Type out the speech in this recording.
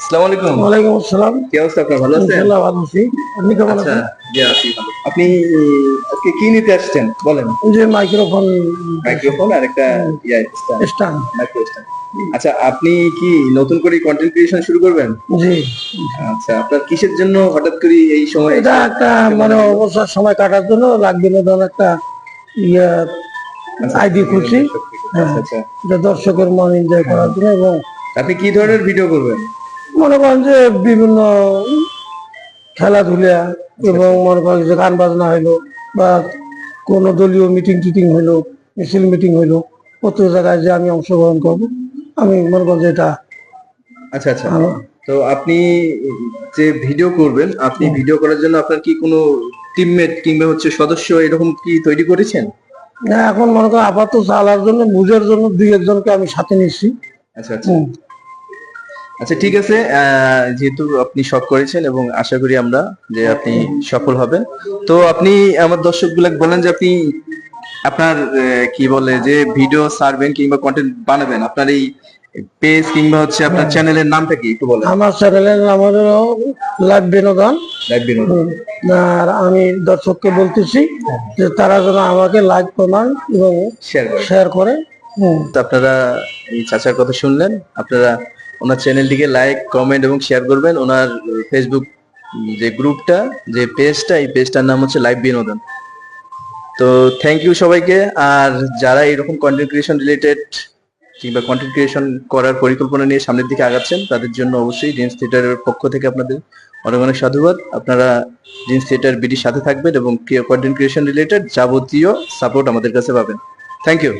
আসসালামু আলাইকুম। ওয়ালাইকুম আসসালাম। কি অবস্থা আপনার? ভালো আছেন? ইনশাআল্লাহ ভালো আছি। আপনি কেমন আচ্ছা আছেন? জি আছি ভালো। আপনি আজকে কি নিতে আসছেন? বলেন। যে মাইক্রোফোন। মাইক্রোফোন আর একটা ইয়া স্ট্যান্ড মাইক্রো আচ্ছা আপনি কি নতুন করে কন্টেন্ট ক্রিয়েশন শুরু করবেন? জি। আচ্ছা আপনার কিসের জন্য হঠাৎ করে এই সময় এটা একটা মানে অবসর সময় কাটার জন্য রাগ বিনোদন একটা ইয়ে আইডি খুলছি আচ্ছা আচ্ছা। এটা দর্শকের মন এনজয় করার জন্য এবং আপনি কি ধরনের ভিডিও করবেন? মনে করেন যে বিভিন্ন খেলাধুলা এবং মনে করেন যে গান বাজনা হইল বা কোনো দলীয় মিটিং টিটিং হইল মিছিল মিটিং হইল প্রত্যেক জায়গায় যে আমি অংশগ্রহণ করব আমি মনে করেন যে এটা আচ্ছা আচ্ছা। তো আপনি যে ভিডিও করবেন আপনি ভিডিও করার জন্য আপনার কি কোনো টিমমেট কিংবা হচ্ছে সদস্য এরকম কি তৈরি করেছেন? না এখন মনে করেন আপাতত চালার জন্য বুঝার জন্য দুই একজনকে আমি সাথে নিচ্ছি আচ্ছা আচ্ছা। আচ্ছা ঠিক আছে যেহেতু আপনি শখ করেছেন এবং আশা করি আমরা যে আপনি সফল হবেন। তো আপনি আমার দর্শক গুলাকে বলেন যে আপনি আপনার কি বলে যে ভিডিও সার্ভেন কিংবা কন্টেন্ট বানাবেন। আপনার এই পেজ কিংবা হচ্ছে আপনার চ্যানেলের নামটা কি একটু বলেন। আমার চ্যানেলের নাম হলো লাইভ বিনোদন। লাইভ বিনোদন। আর আমি দর্শককে বলতেছি যে তারা যেন আমাকে লাইক প্রমাণ এবং শেয়ার করে। আপনারা এই চাচার কথা শুনলেন। আপনারা ওনার চ্যানেলটিকে লাইক কমেন্ট এবং শেয়ার করবেন। ওনার ফেসবুক যে গ্রুপটা, যে পেজটা এই পেজটার নাম হচ্ছে লাইভ বিনোদন তো থ্যাংক ইউ সবাইকে। আর যারা এরকম কন্টেন্ট ক্রিয়েশন রিলেটেড কিংবা কন্টেন্ট ক্রিয়েশন করার পরিকল্পনা নিয়ে সামনের দিকে আগাচ্ছেন, তাদের জন্য অবশ্যই জিন্স থিয়েটারের পক্ষ থেকে আপনাদের অনেক অনেক সাধুবাদ। আপনারা জিন্স থিয়েটার বিডির সাথে থাকবেন এবং কন্টেন্ট ক্রিয়েশন রিলেটেড যাবতীয় সাপোর্ট আমাদের কাছে পাবেন। Thank you